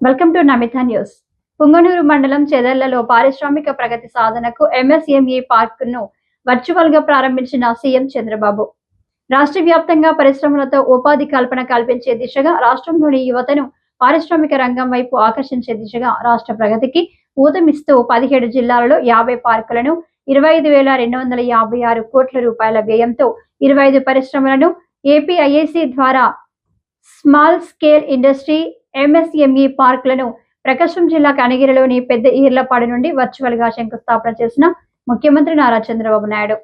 Welcome to Namitha news. Punganur మండలం చెదర్లలో పారిశ్రామిక ప్రగతి సాధనకు ఎంఎస్ఎంఈ పార్క్ను వర్చువల్గా ప్రారంభించిన సీఎం చంద్రబాబు. రాష్ట్ర వ్యాప్తంగా పరిశ్రమలతో ఉపాధి కల్పన కల్పించే దిశగా రాష్ట్రంలోని యువతను పారిశ్రామిక రంగం వైపు ఆకర్షించే దిశగా రాష్ట్ర ప్రగతికి ఊతమిస్తూ పదిహేడు జిల్లాలలో యాభై పార్కులను ఇరవై ఐదు వేల రెండు వందల యాభై ఆరు కోట్ల రూపాయల వ్యయంతో ఇరవై ఐదు పరిశ్రమలను ఏపీఐఏసీ ద్వారా స్మాల్ స్కేల్ ఇండస్ట్రీ ఎంఎస్ఎంఈ పార్కులను ప్రకాశం జిల్లా కనగిరిలోని పెద్ద ఈర్లపాడు నుండి వర్చువల్గా శంకుస్థాపన చేసిన ముఖ్యమంత్రి నారా చంద్రబాబు నాయుడు.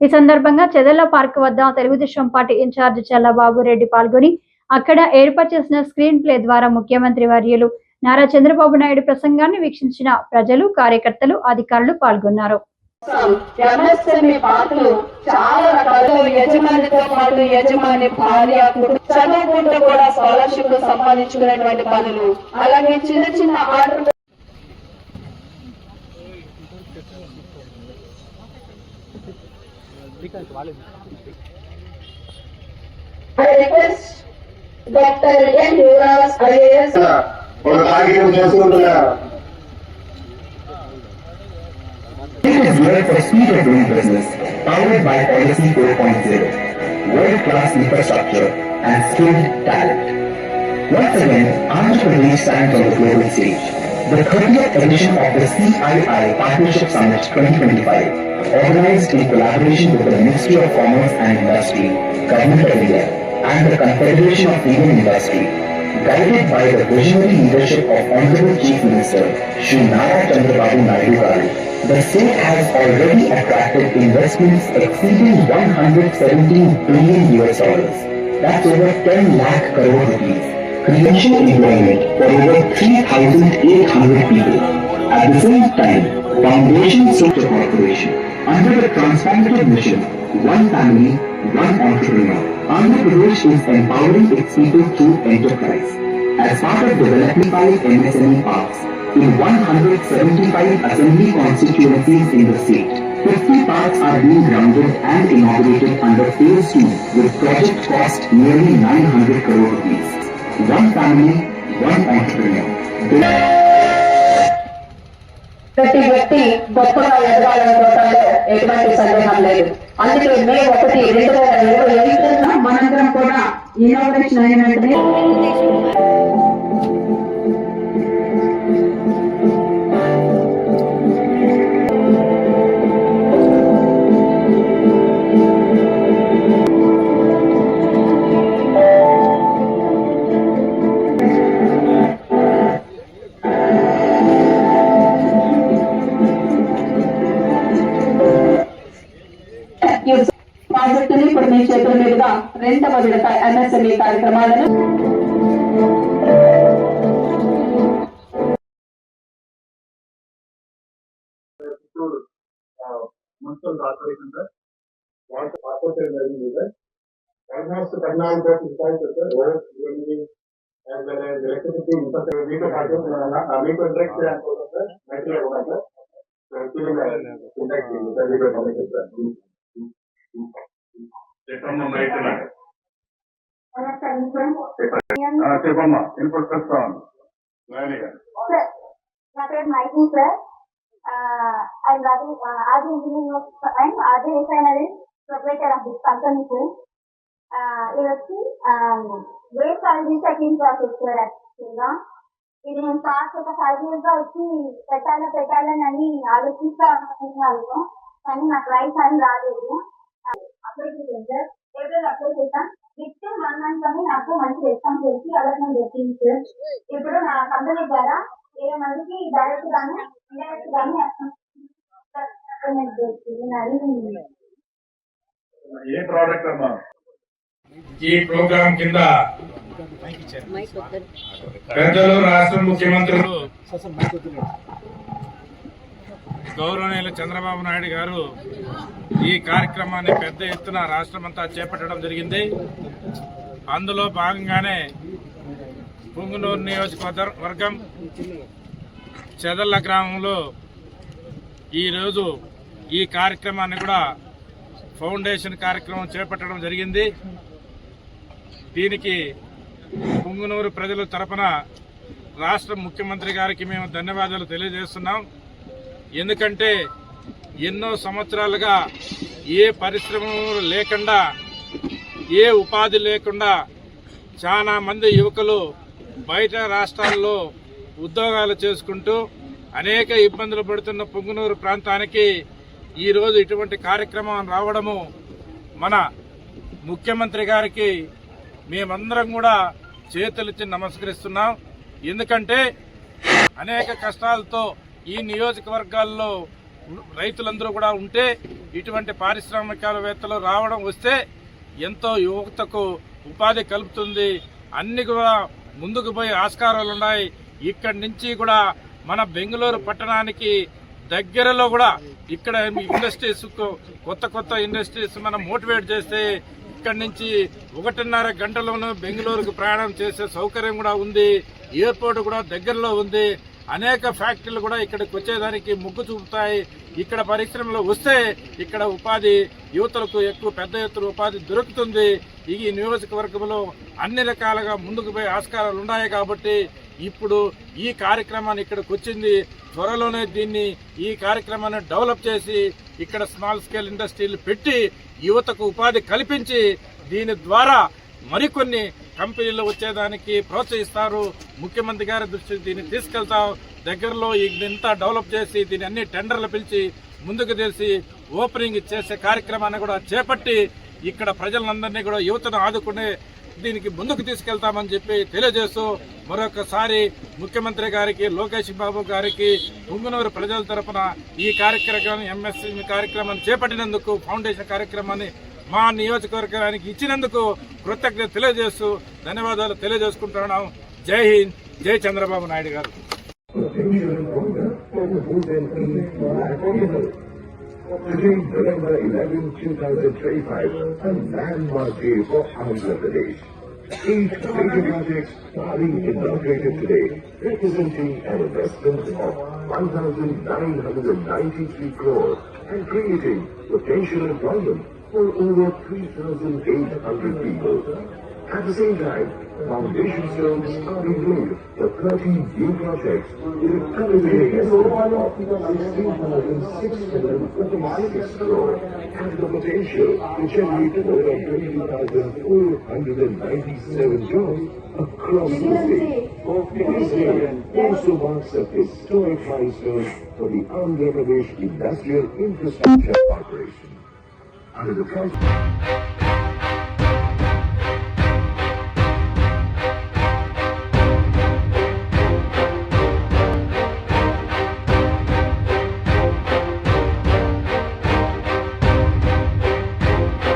ఈ సందర్భంగా చెదర్ల పార్క్ వద్ద తెలుగుదేశం పార్టీ ఇన్ఛార్జ్ చల్లబాబు రెడ్డి పాల్గొని అక్కడ ఏర్పాటు చేసిన స్క్రీన్ ప్లే ద్వారా ముఖ్యమంత్రి వర్యులు నారా చంద్రబాబు నాయుడు ప్రసంగాన్ని వీక్షించిన ప్రజలు కార్యకర్తలు అధికారులు పాల్గొన్నారు. ఎంఎస్ఎంఈ పాటలు చాలా రకాలు యజమానితో పాటు యజమాని భార్య కుటుంబం, చదువుకుంటూ కూడా స్కాలర్షిప్ సంపాదించుకునేటువంటి పనులు అలాగే చిన్న చిన్న order Dr. N. Yuvraj, IAS, ఒక కార్యక్రమం చేసుకుంటున్నారు It is made for speed of doing business, powered by Policy 4.0, world-class infrastructure and skilled talent. Once again, Andhra Pradesh stands on the global stage. The 30th edition of the CII Partnership Summit 2025, organized in collaboration with the Ministry of Commerce and Industry, Government of India, and the Confederation of Indian Industry, guided by the visionary leadership of Honorable Chief Minister Shri Nara Chandrababu Naidu Garu, the state has already attracted investments exceeding 117 billion US dollars. That's over 10 lakh crore rupees. Creation employment for over 3,800 people. At the same time, Foundation Social Corporation, under the transformative mission, one family, one entrepreneur, Andhra Pradesh is empowering its people through enterprise. As part of developing five MSME parks in 175 assembly constituencies in the state, 50 parks are being grounded and inaugurated under phase 2 with project cost nearly 900 crore rupees. One family, one entrepreneur. ప్రతి వ్యక్తి గొప్పగా ఎదగాలనుకోవడంలో ఎటువంటి సందేహం లేదు అందుకే మే ఒకటి రెండు వేల ఇరవై ఐదున మనందరం కూడా ఇన్నోవేషన్ అయిన వెంటనే చేతుల మీదుగా రెండవ విడత ఎంఎస్ఎంఈ కార్యక్రమాలను చిత్తూరు మున్సిపల్ కార్పొరేషన్ సార్ వాళ్ళతో పార్టీ జరిగింది సార్ ఆల్మోస్ట్ పద్నాలుగు కోట్ల రూపాయలు సార్ రోడ్ ఇవన్నీ as well as electricity infrastructure మీతో పాటు ఆ, మీకు ఇంట్రెక్ట్ చేయడానికి సార్ మైక్లో ఉన్నాయి సార్ చెప్పమ్మా మైక్ చెప్పమ్మా ఇన్పుట్ నా పేరు మైకి sir. Engineering and Adi refinery proprietor of this company sir. ఇది వచ్చి waste oil recycling process sir యాక్చువల్గా ఇది నేను పాస్ట్ ఒక ఫైవ్ ఇయర్స్గా వచ్చి పెట్టాలా పెట్టాలని అని ఆలోచిస్తా ఉన్నాను కానీ నాకు రైట్ టైం రాలేదు. వన్ మంత్ అని నాకు మంచి రెస్పాన్స్ చేసి అలాట్మెంట్ ఇప్పుడు నా కంపెనీ ద్వారా వేరే మందికి డైరెక్ట్ గానే ఇండైరెక్ట్ గానే అపాయింట్మెంట్ చేస్తున్నారు ఏ ప్రోడక్ట్ అమ్మా ఈ ప్రోగ్రాం కింద పెద్దలు రాష్ట్ర ముఖ్యమంత్రులు గౌరవనీయులు చంద్రబాబు నాయుడు గారు ఈ కార్యక్రమాన్ని పెద్ద ఎత్తున రాష్ట్రమంతా చేపట్టడం జరిగింది. అందులో భాగంగానే పుంగునూరు నియోజకవర్గం చెదల్ల గ్రామంలో ఈరోజు ఈ కార్యక్రమాన్ని కూడా ఫౌండేషన్ కార్యక్రమం చేపట్టడం జరిగింది. దీనికి పుంగునూరు ప్రజల తరపున రాష్ట్ర ముఖ్యమంత్రి గారికి మేము ధన్యవాదాలు తెలియజేస్తున్నాం. ఎందుకంటే ఎన్నో సంవత్సరాలుగా ఏ పరిశ్రమలు లేకుండా ఏ ఉపాధి లేకుండా చాలా మంది యువకులు బయట రాష్ట్రాల్లో ఉద్యోగాలు చేసుకుంటూ అనేక ఇబ్బందులు పడుతున్న పొంగునూరు ప్రాంతానికి ఈరోజు ఇటువంటి కార్యక్రమం రావడము మన ముఖ్యమంత్రి గారికి మేమందరం కూడా చేతులిచ్చి నమస్కరిస్తున్నాం. ఎందుకంటే అనేక కష్టాలతో ఈ నియోజకవర్గాల్లో రైతులందరూ కూడా ఉంటే ఇటువంటి పారిశ్రామికవేత్తలు రావడం వస్తే ఎంతో యువతకు ఉపాధి కలుపుతుంది. అన్ని కూడా ముందుకు పోయే ఆస్కారాలు ఉన్నాయి. ఇక్కడి నుంచి కూడా మన బెంగళూరు పట్టణానికి దగ్గరలో కూడా ఇక్కడ ఇండస్ట్రీస్ కొత్త కొత్త ఇండస్ట్రీస్ మనం మోటివేట్ చేస్తే ఇక్కడి నుంచి ఒకటిన్నర గంటలోనూ బెంగళూరుకు ప్రయాణం చేసే సౌకర్యం కూడా ఉంది. ఎయిర్పోర్ట్ కూడా దగ్గరలో ఉంది. అనేక ఫ్యాక్టరీలు కూడా ఇక్కడికి వచ్చేదానికి మొగ్గు చూపుతాయి. ఇక్కడ పరిశ్రమలు వస్తే ఇక్కడ ఉపాధి యువతలకు ఎక్కువ పెద్ద ఎత్తున ఉపాధి దొరుకుతుంది. ఈ నియోజకవర్గంలో అన్ని రకాలుగా ముందుకు పోయే ఆస్కారాలు ఉన్నాయి కాబట్టి ఇప్పుడు ఈ కార్యక్రమాన్ని ఇక్కడికి వచ్చింది త్వరలోనే దీన్ని ఈ కార్యక్రమాన్ని డెవలప్ చేసి ఇక్కడ స్మాల్ స్కేల్ ఇండస్ట్రీలు పెట్టి యువతకు ఉపాధి కల్పించి దీని ద్వారా మరికొన్ని కంపెనీలు వచ్చేదానికి ప్రోత్సహిస్తారు. ముఖ్యమంత్రి గారి దృష్టికి దీన్ని తీసుకెళ్తాం. దగ్గరలో ఇంత డెవలప్ చేసి దీన్ని అన్ని టెండర్లు పిలిచి ముందుకు తెలిసి ఓపెనింగ్ చేసే కార్యక్రమాన్ని కూడా చేపట్టి ఇక్కడ ప్రజలందరినీ కూడా యువతను ఆదుకునే దీనికి ముందుకు తీసుకెళ్తామని చెప్పి తెలియజేస్తూ మరొకసారి ముఖ్యమంత్రి గారికి లోకేష్ బాబు గారికి పుంగునూరు ప్రజల తరపున ఈ కార్యక్రమం ఎంఎస్సీ కార్యక్రమాన్ని చేపట్టినందుకు ఫౌండేషన్ కార్యక్రమాన్ని మా నియోజకవర్గానికి ఇచ్చినందుకు కృతజ్ఞత తెలియజేస్తూ ధన్యవాదాలు తెలియజేసుకుంటున్నాం జై హింద్ జై చంద్రబాబు నాయుడు గారు Today, November 11, 2025, a landmark day for Andhra Pradesh. Eight major projects are being inaugurated today, representing an investment of 1,993 crores and creating potential employment for over 3,800 people. At the same time, foundation stones laid for 30 new projects with a cumulative estimate of 16,646 crore and the potential to generate more than 20,497 jobs across the state. This day also marks a historic milestone for the Andhra Pradesh Industrial Infrastructure Corporation. Obrigado.